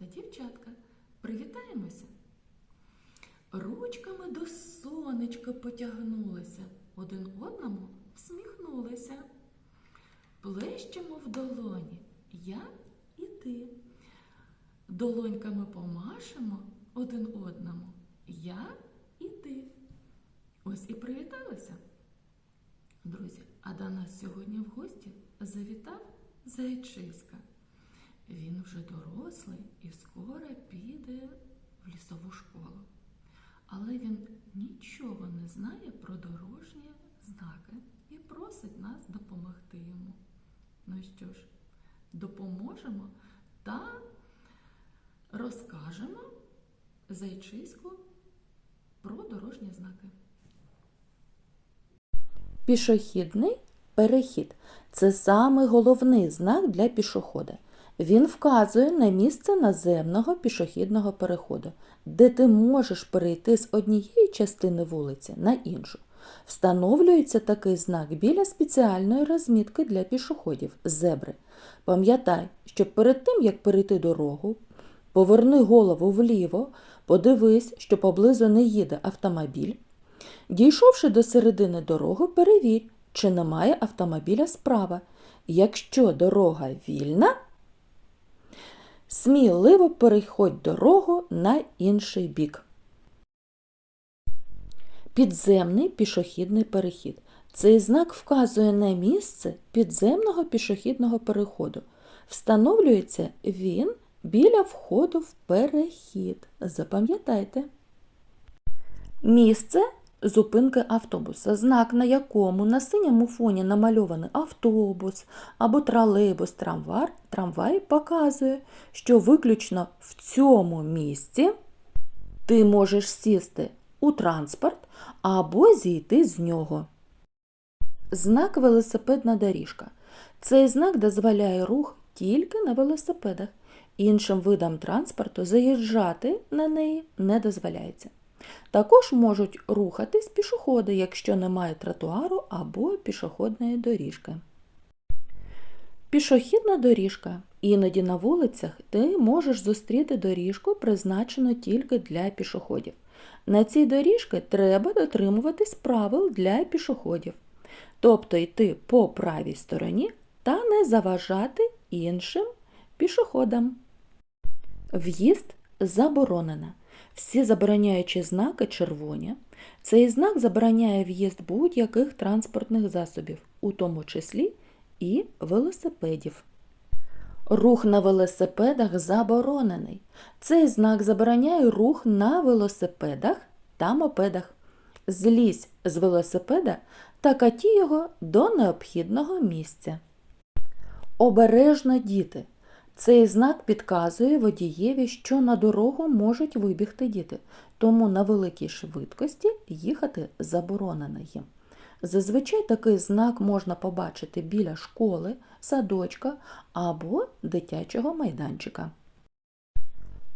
дівчатка, привітаємося. Ручками до сонечка потягнулися, один одному всміхнулися. Плещемо в долоні, я і ти. Долоньками помашемо один одному, я і ти. Ось і привіталися. Друзі, а до нас сьогодні в гості завітав зайчиська. Він вже дорослий і скоро піде в лісову школу. Але він нічого не знає про дорожні знаки і просить нас допомогти йому. Ну що ж, допоможемо та розкажемо зайчиську про дорожні знаки. Пішохідний перехід це самий головний знак для пішохода. Він вказує на місце наземного пішохідного переходу, де ти можеш перейти з однієї частини вулиці на іншу. Встановлюється такий знак біля спеціальної розмітки для пішоходів зебри. Пам'ятай, що перед тим, як перейти дорогу, поверни голову вліво, подивись, що поблизу не їде автомобіль. Дійшовши до середини дороги, перевір, чи немає автомобіля справа. Якщо дорога вільна, сміливо переходь дорогу на інший бік. Підземний пішохідний перехід. Цей знак вказує на місце підземного пішохідного переходу. Встановлюється він біля входу в перехід. Запам'ятайте. Місце зупинки автобуса, знак на якому на синьому фоні намальований автобус або тролейбус, трамвай, трамвай показує, що виключно в цьому місці ти можеш сісти у транспорт або зійти з нього. Знак велосипедна доріжка. Цей знак дозволяє рух тільки на велосипедах. Іншим видам транспорту заїжджати на неї не дозволяється. Також можуть рухатись пішоходи, якщо немає тротуару або пішохідної доріжки. Пішохідна доріжка. Іноді на вулицях ти можеш зустріти доріжку, призначену тільки для пішоходів. На цій доріжці треба дотримуватись правил для пішоходів, тобто йти по правій стороні та не заважати іншим пішоходам. В'їзд заборонено. Всі забороняючі знаки червоні. Цей знак забороняє в'їзд будь-яких транспортних засобів, у тому числі і велосипедів. Рух на велосипедах заборонений. Цей знак забороняє рух на велосипедах та мопедах. Злізь з велосипеда та каті його до необхідного місця. Обережно діти. Цей знак підказує водієві, що на дорогу можуть вибігти діти, тому на великій швидкості їхати заборонено їм. Зазвичай такий знак можна побачити біля школи, садочка або дитячого майданчика.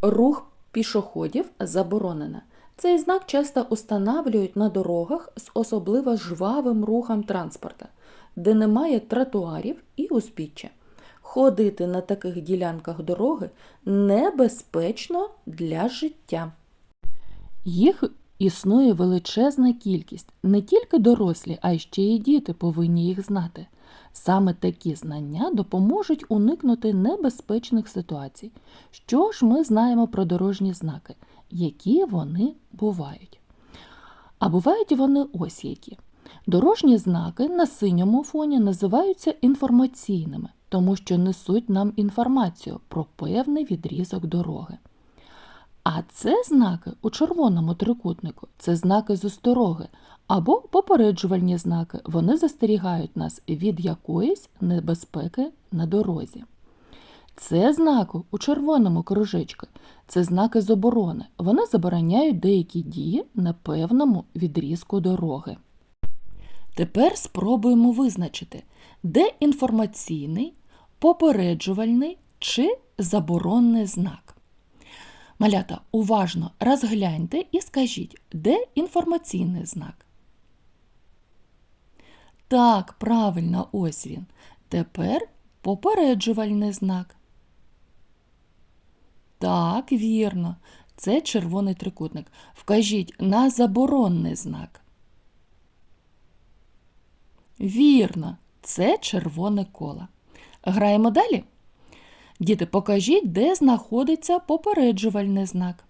Рух пішоходів заборонено. Цей знак часто устанавлюють на дорогах з особливо жвавим рухом транспорта, де немає тротуарів і узбіччя. Ходити на таких ділянках дороги небезпечно для життя. Їх існує величезна кількість. Не тільки дорослі, а ще й діти повинні їх знати. Саме такі знання допоможуть уникнути небезпечних ситуацій. Що ж ми знаємо про дорожні знаки, які вони бувають? А бувають вони ось які. Дорожні знаки на синьому фоні називаються інформаційними, тому що несуть нам інформацію про певний відрізок дороги. А це знаки у червоному трикутнику це знаки з остороги або попереджувальні знаки. Вони застерігають нас від якоїсь небезпеки на дорозі. Це знаки у червоному кружечку це знаки з оборони. Вони забороняють деякі дії на певному відрізку дороги. Тепер спробуємо визначити, де інформаційний, попереджувальний чи заборонний знак. Малята, уважно розгляньте і скажіть, де інформаційний знак? Так, правильно, ось він. Тепер попереджувальний знак. Так, вірно. Це червоний трикутник. Вкажіть на заборонний знак. Вірно, це червоне коло. Граємо далі. Діти, покажіть, де знаходиться попереджувальний знак.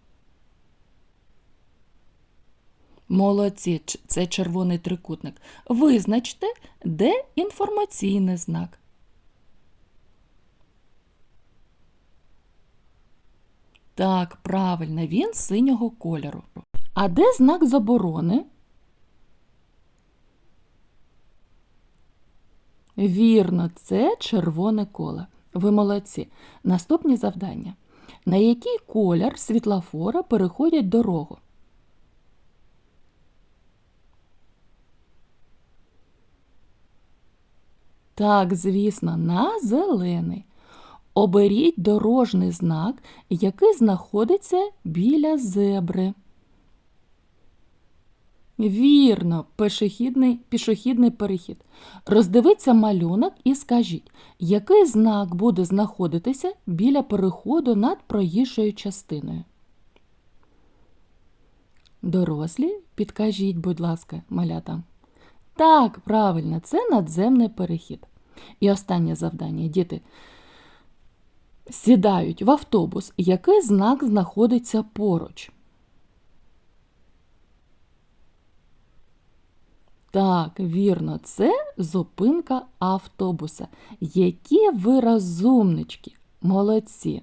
Молодці, це червоний трикутник. Визначте, де інформаційний знак. Так, правильно, він синього кольору. А де знак заборони? Вірно, це червоне коло. Ви молодці. Наступні завдання. На який колір світлофора переходять дорогу? Так, звісно, на зелений. Оберіть дорожній знак, який знаходиться біля зебри. Вірно, пішохідний, пішохідний перехід. Роздивіться малюнок і скажіть, який знак буде знаходитися біля переходу над проїжджою частиною. Дорослі, підкажіть, будь ласка, малята. Так, правильно, це надземний перехід. І останнє завдання, діти. Сідають в автобус, який знак знаходиться поруч. Так, вірно, це зупинка автобуса. Які ви розумнички, молодці.